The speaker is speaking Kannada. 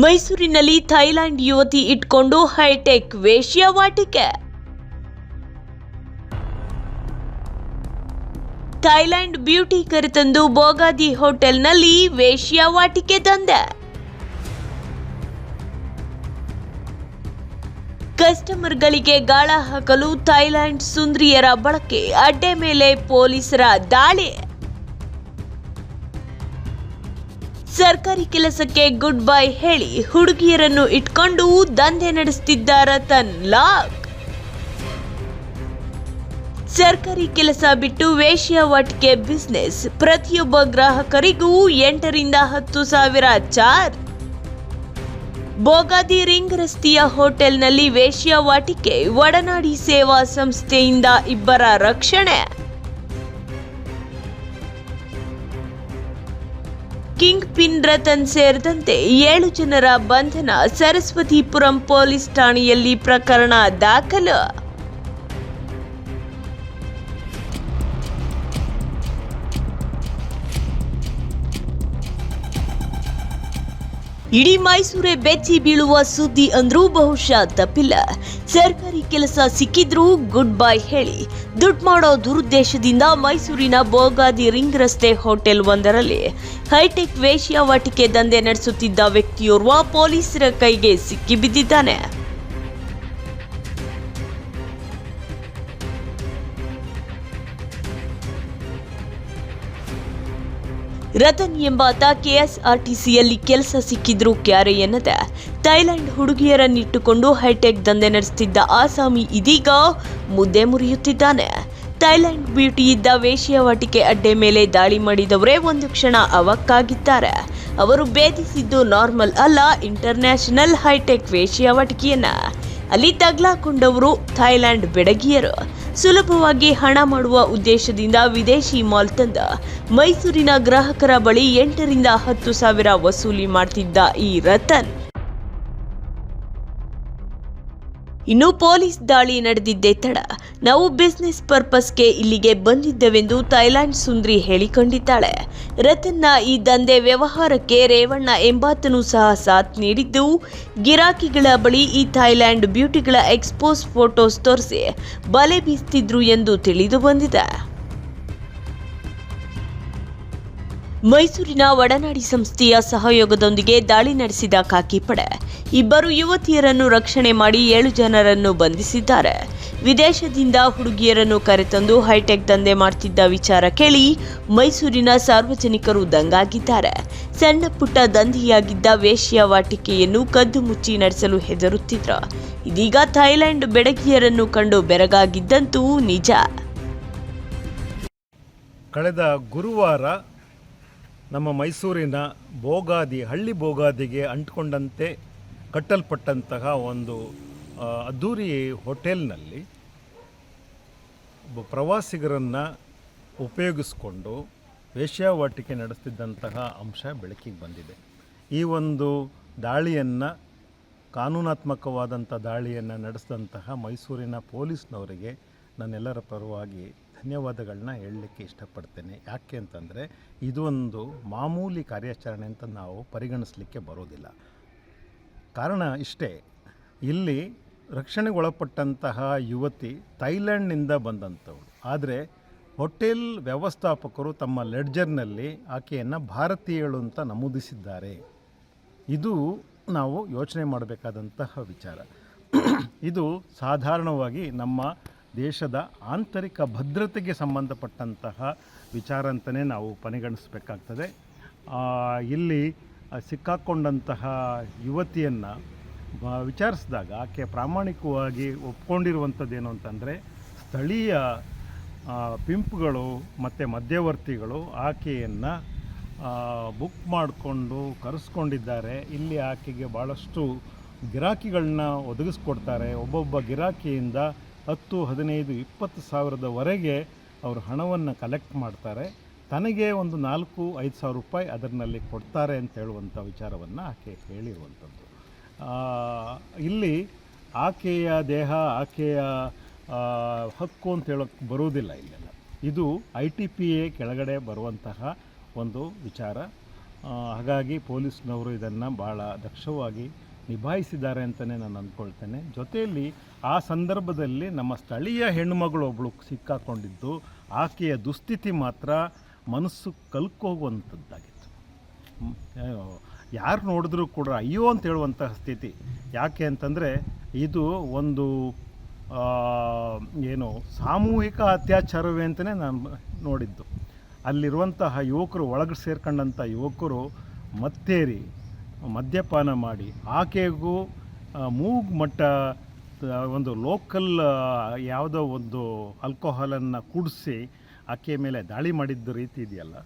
ಮೈಸೂರಿನಲ್ಲಿ ಥೈಲ್ಯಾಂಡ್ ಯುವತಿ ಇಟ್ಕೊಂಡು ಹೈಟೆಕ್ ವೇಶ್ಯಾವಾಟಿಕೆ ಥೈಲ್ಯಾಂಡ್ ಬ್ಯೂಟಿ ಕರೆತಂದು ಬೋಗಾದಿ ಹೋಟೆಲ್ನಲ್ಲಿ ವೇಶ್ಯಾವಾಟಿಕೆ ದಂಧೆ. ಕಸ್ಟಮರ್ಗಳಿಗೆ ಗಾಳ ಹಾಕಲು ಥೈಲ್ಯಾಂಡ್ ಸುಂದ್ರಿಯರ ಬಳಕೆ ಅಡ್ಡೆ ಮೇಲೆ ಪೊಲೀಸರ ದಾಳಿ. ಸರ್ಕಾರಿ ಕೆಲಸಕ್ಕೆ ಗುಡ್ ಬೈ ಹೇಳಿ ಹುಡುಗಿಯರನ್ನು ಇಟ್ಕೊಂಡು ದಂಧೆ ನಡೆಸುತ್ತಿದ್ದ ರತನ್ ಲಾಕ್ ಸರ್ಕಾರಿ ಕೆಲಸ ಬಿಟ್ಟು ವೇಶ್ಯಾವಾಟಿಕೆ ಬಿಸ್ನೆಸ್ ಪ್ರತಿಯೊಬ್ಬ ಗ್ರಾಹಕರಿಗೂ ಎಂಟರಿಂದ ಹತ್ತು ಸಾವಿರ ಚಾರ್. ಬೋಗಾದಿ ರಿಂಗ್ ರಸ್ತೆಯ ಹೋಟೆಲ್ನಲ್ಲಿ ವೇಶ್ಯಾವಾಟಿಕೆ ಒಡನಾಡಿ ಸೇವಾ ಸಂಸ್ಥೆಯಿಂದ ಇಬ್ಬರ ರಕ್ಷಣೆ. ಕಿಂಗ್ ಪಿನ್ ರತನ್ ಸೇರಿದಂತೆ ಏಳು ಜನರ ಬಂಧನ ಸರಸ್ವತಿಪುರಂ ಪೊಲೀಸ್ ಠಾಣೆಯಲ್ಲಿ ಪ್ರಕರಣ ದಾಖಲು. ಇಡೀ ಮೈಸೂರೇ ಬೆಚ್ಚಿ ಬೀಳುವ ಸುದ್ದಿ ಅಂದ್ರೂ ಬಹುಶಃ ತಪ್ಪಿಲ್ಲ. ಸರ್ಕಾರಿ ಕೆಲಸ ಸಿಕ್ಕಿದ್ರೂ ಗುಡ್ ಬೈ ಹೇಳಿ. ದುಡ್ಡು ಮಾಡೋ ದುರುದ್ದೇಶದಿಂದ ಮೈಸೂರಿನ ಬೋಗಾದಿ ರಿಂಗ್ ರಸ್ತೆ ಹೋಟೆಲ್ ಒಂದರಲ್ಲಿ. ಹೈಟೆಕ್ ವೇಶ್ಯಾವಾಟಿಕೆ ದಂಧೆ ನಡೆಸುತ್ತಿದ್ದ ವ್ಯಕ್ತಿಯೋರ್ವ ಪೊಲೀಸರ ಕೈಗೆ ಸಿಕ್ಕಿಬಿದ್ದಿದ್ದಾನೆ ರತನ್ ಎಂಬಾತ ಕೆಎಸ್ಆರ್ಟಿಸಿಯಲ್ಲಿ ಕೆಲಸ ಸಿಕ್ಕಿದ್ರೂ ಕ್ಯಾರೆ ಎನ್ನದೆ. ಥೈಲ್ಯಾಂಡ್ ಹುಡುಗಿಯರನ್ನಿಟ್ಟುಕೊಂಡು ಹೈಟೆಕ್ ದಂಧೆ ನಡೆಸುತ್ತಿದ್ದ ಆಸಾಮಿ ಇದೀಗ ಮುದ್ದೆ ಮುರಿಯುತ್ತಿದ್ದಾನೆ. ಥೈಲ್ಯಾಂಡ್ ಬ್ಯೂಟಿ ಇದ್ದ ವೇಶ್ಯಾವಾಟಿಕೆ ಅಡ್ಡೆ ಮೇಲೆ ದಾಳಿ ಮಾಡಿದವರೇ ಒಂದು ಕ್ಷಣ ಅವಕ್ಕಾಗಿದ್ದಾರೆ. ಅವರು ಭೇದಿಸಿದ್ದು ನಾರ್ಮಲ್ ಅಲ್ಲ, ಇಂಟರ್ನ್ಯಾಷನಲ್ ಹೈಟೆಕ್ ವೇಶ್ಯಾವಾಟಿಕೆಯನ್ನ. ಅಲ್ಲಿ ತಗ್ಲಾಕೊಂಡವರು ಥೈಲ್ಯಾಂಡ್ ಬೆಡಗಿಯರು. ಸುಲಭವಾಗಿ ಹಣ ಮಾಡುವ ಉದ್ದೇಶದಿಂದ ವಿದೇಶಿ ಮಾಲ್ ತಂದ ಮೈಸೂರಿನ ಗ್ರಾಹಕರ ಬಳಿ ಎಂಟರಿಂದ ಹತ್ತು ಸಾವಿರ ವಸೂಲಿ ಮಾಡ್ತಿದ್ದ ಈ ರತನ್. ಇನ್ನು ಪೊಲೀಸ್ ದಾಳಿ ನಡೆದಿದ್ದೇ ತಡ. ನಾವು ಬಿಸ್ನೆಸ್ ಪರ್ಪಸ್ಗೆ ಇಲ್ಲಿಗೆ ಬಂದಿದ್ದೆವೆಂದು ಥೈಲ್ಯಾಂಡ್ ಸುಂದ್ರಿ ಹೇಳಿಕೊಂಡಿದ್ದಾಳೆ. ರತನ್ನ ಈ ದಂಧೆ ವ್ಯವಹಾರಕ್ಕೆ ರೇವಣ್ಣ ಎಂಬಾತನು ಸಹ ಸಾಥ್ ನೀಡಿದ್ದು, ಗಿರಾಕಿಗಳ ಬಳಿ ಈ ಥೈಲ್ಯಾಂಡ್ ಬ್ಯೂಟಿಗಳ ಎಕ್ಸ್ಪೋಸ್ ಫೋಟೋಸ್ ತೋರಿಸಿ ಬಲೆ ಬೀಸ್ತಿದ್ರು ಎಂದು ತಿಳಿದು ಬಂದಿದೆ. ಮೈಸೂರಿನ ಒಡನಾಡಿ ಸಂಸ್ಥೆಯ ಸಹಯೋಗದೊಂದಿಗೆ ದಾಳಿ ನಡೆಸಿದ ಖಾಕಿ ಪಡೆ ಇಬ್ಬರು ಯುವತಿಯರನ್ನು ರಕ್ಷಣೆ ಮಾಡಿ ಏಳು ಜನರನ್ನು ಬಂಧಿಸಿದ್ದಾರೆ. ವಿದೇಶದಿಂದ ಹುಡುಗಿಯರನ್ನು ಕರೆತಂದು ಹೈಟೆಕ್ ದಂಧೆ ಮಾಡ್ತಿದ್ದ ವಿಚಾರ ಕೇಳಿ ಮೈಸೂರಿನ ಸಾರ್ವಜನಿಕರು ದಂಗಾಗಿದ್ದಾರೆ. ಸಣ್ಣ ಪುಟ್ಟ ದಂಧೆಯಾಗಿದ್ದ ವೇಶ್ಯಾವಾಟಿಕೆಯನ್ನು ಕದ್ದು ಮುಚ್ಚಿ ನಡೆಸಲು ಹೆದರುತ್ತಿದ್ರ. ಇದೀಗ ಥೈಲ್ಯಾಂಡ್ ಬೆಡಗಿಯರನ್ನು ಕಂಡು ಬೆರಗಾಗಿದ್ದಂತೂ ನಿಜ. ಕಳೆದ ಗುರುವಾರ ನಮ್ಮ ಮೈಸೂರಿನ ಬೋಗಾದಿ, ಹಳ್ಳಿ ಬೋಗಾದಿಗೆ ಅಂಟ್ಕೊಂಡಂತೆ ಕಟ್ಟಲ್ಪಟ್ಟಂತಹ ಒಂದು ಅದ್ದೂರಿ ಹೋಟೆಲ್ನಲ್ಲಿ ಪ್ರವಾಸಿಗರನ್ನು ಉಪಯೋಗಿಸಿಕೊಂಡು ವೇಶ್ಯಾವಾಟಿಕೆ ನಡೆಸ್ತಿದ್ದಂತಹ ಅಂಶ ಬೆಳಕಿಗೆ ಬಂದಿದೆ. ಈ ಒಂದು ದಾಳಿಯನ್ನು, ಕಾನೂನಾತ್ಮಕವಾದಂಥ ದಾಳಿಯನ್ನು ನಡೆಸಿದಂತಹ ಮೈಸೂರಿನ ಪೊಲೀಸ್ನವರಿಗೆ ನನ್ನೆಲ್ಲರ ಪರವಾಗಿ ಧನ್ಯವಾದಗಳನ್ನ ಹೇಳಲಿಕ್ಕೆ ಇಷ್ಟಪಡ್ತೇನೆ. ಯಾಕೆ ಅಂತಂದರೆ, ಇದೊಂದು ಮಾಮೂಲಿ ಕಾರ್ಯಾಚರಣೆ ಅಂತ ನಾವು ಪರಿಗಣಿಸಲಿಕ್ಕೆ ಬರೋದಿಲ್ಲ. ಕಾರಣ ಇಷ್ಟೇ, ಇಲ್ಲಿ ರಕ್ಷಣೆಗೆ ಒಳಪಟ್ಟಂತಹ ಯುವತಿ ಥೈಲ್ಯಾಂಡ್ನಿಂದ ಬಂದಂಥವಳು. ಆದರೆ, ಹೋಟೆಲ್ ವ್ಯವಸ್ಥಾಪಕರು ತಮ್ಮ ಲೆಡ್ಜರ್ನಲ್ಲಿ ಆಕೆಯನ್ನು ಭಾರತೀಯಳು ಅಂತ ನಮೂದಿಸಿದ್ದಾರೆ. ಇದು ನಾವು ಯೋಚನೆ ಮಾಡಬೇಕಾದಂತಹ ವಿಚಾರ. ಇದು ಸಾಧಾರಣವಾಗಿ ನಮ್ಮ ದೇಶದ ಆಂತರಿಕ ಭದ್ರತೆಗೆ ಸಂಬಂಧಪಟ್ಟಂತಹ ವಿಚಾರ ಅಂತಲೇ ನಾವು ಪರಿಗಣಿಸಬೇಕಾಗ್ತದೆ. ಇಲ್ಲಿ ಸಿಕ್ಕಾಕ್ಕೊಂಡಂತಹ ಯುವತಿಯನ್ನು ವಿಚಾರಿಸಿದಾಗ ಆಕೆ ಪ್ರಾಮಾಣಿಕವಾಗಿ ಒಪ್ಕೊಂಡಿರುವಂಥದ್ದೇನು ಅಂತಂದರೆ, ಸ್ಥಳೀಯ ಪಿಂಪ್ಗಳು ಮತ್ತು ಮಧ್ಯವರ್ತಿಗಳು ಆಕೆಯನ್ನು ಬುಕ್ ಮಾಡಿಕೊಂಡು ಕರೆಸ್ಕೊಂಡಿದ್ದಾರೆ. ಇಲ್ಲಿ ಆಕೆಗೆ ಭಾಳಷ್ಟು ಗಿರಾಕಿಗಳನ್ನ ಒದಗಿಸ್ಕೊಡ್ತಾರೆ. ಒಬ್ಬೊಬ್ಬ ಗಿರಾಕಿಯಿಂದ ಹತ್ತು, ಹದಿನೈದು, ಇಪ್ಪತ್ತು ಸಾವಿರದವರೆಗೆ ಅವರು ಹಣವನ್ನು ಕಲೆಕ್ಟ್ ಮಾಡ್ತಾರೆ. ತನಗೆ ಒಂದು ನಾಲ್ಕು, ಐದು ಸಾವಿರ ರೂಪಾಯಿ ಅದರಲ್ಲಿ ಕೊಡ್ತಾರೆ ಅಂತ ಹೇಳುವಂಥ ವಿಚಾರವನ್ನು ಆಕೆ ಹೇಳಿರುವಂಥದ್ದು. ಇಲ್ಲಿ ಆಕೆಯ ದೇಹ, ಆಕೆಯ ಹಕ್ಕು ಅಂತ ಹೇಳೋಕ್ಕೆ ಬರುವುದಿಲ್ಲ ಇಲ್ಲೆಲ್ಲ. ಇದು ಐ ಟಿ ಪಿ ಎ ಕೆಳಗಡೆ ಬರುವಂತಹ ಒಂದು ವಿಚಾರ. ಹಾಗಾಗಿ ಪೊಲೀಸ್ನವರು ಇದನ್ನು ಭಾಳ ದಕ್ಷವಾಗಿ ನಿಭಾಯಿಸಿದ್ದಾರೆ ಅಂತಲೇ ನಾನು ಅಂದ್ಕೊಳ್ತೇನೆ. ಜೊತೆಯಲ್ಲಿ ಆ ಸಂದರ್ಭದಲ್ಲಿ ನಮ್ಮ ಸ್ಥಳೀಯ ಹೆಣ್ಣುಮಗಳು ಒಬ್ಬಳು ಸಿಕ್ಕಾಕೊಂಡಿದ್ದು, ಆಕೆಯ ದುಸ್ಥಿತಿ ಮಾತ್ರ ಮನಸ್ಸು ಕಲ್ಕೋಗುವಂಥದ್ದಾಗಿತ್ತು ಯಾರು ನೋಡಿದ್ರೂ ಕೂಡ ಅಯ್ಯೋ ಅಂತ ಹೇಳುವಂತಹ ಸ್ಥಿತಿ. ಯಾಕೆ ಅಂತಂದರೆ, ಇದು ಒಂದು ಏನು ಸಾಮೂಹಿಕ ಅತ್ಯಾಚಾರವೇ ಅಂತಲೇ ನಾನು ನೋಡಿದ್ದು. ಅಲ್ಲಿರುವಂತಹ ಯುವಕರು, ಒಳಗೆ ಸೇರ್ಕೊಂಡಂಥ ಯುವಕರು ಮತ್ತೇರಿ ಮದ್ಯಪಾನ ಮಾಡಿ. ಆಕೆಗೂ ಮೂಗ್ ಮಟ್ಟ ಒಂದು ಲೋಕಲ್ ಯಾವುದೋ ಒಂದು ಆಲ್ಕೋಹಾಲನ್ನು ಕುಡಿಸಿ ಆಕೆಯ ಮೇಲೆ ದಾಳಿ ಮಾಡಿದ್ದ ರೀತಿ ಇದೆಯಲ್ಲ?